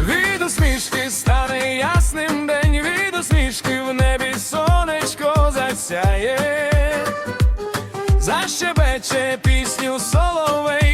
Від усмішки стане ясним день, від усмішки небі сонечко засяє. зашебече пісню соловей.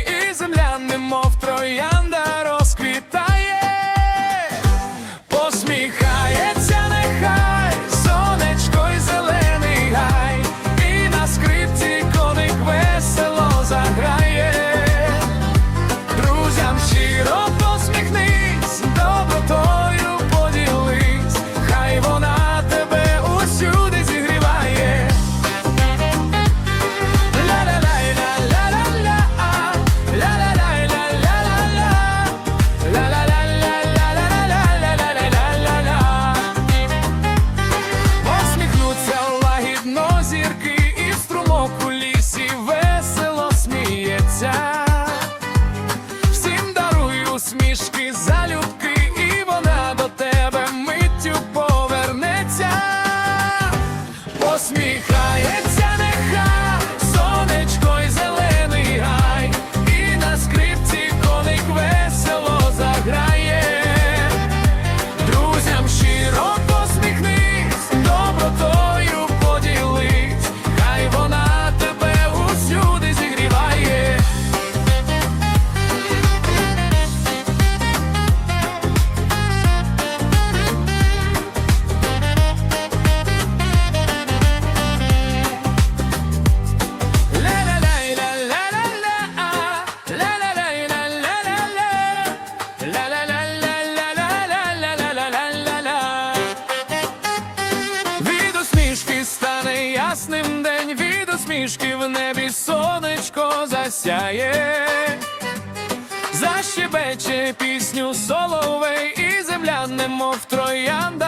усмішка. стане ясним день від усмішки в небі сонечко засяє, защебече пісню соловей, і земля немов троянда.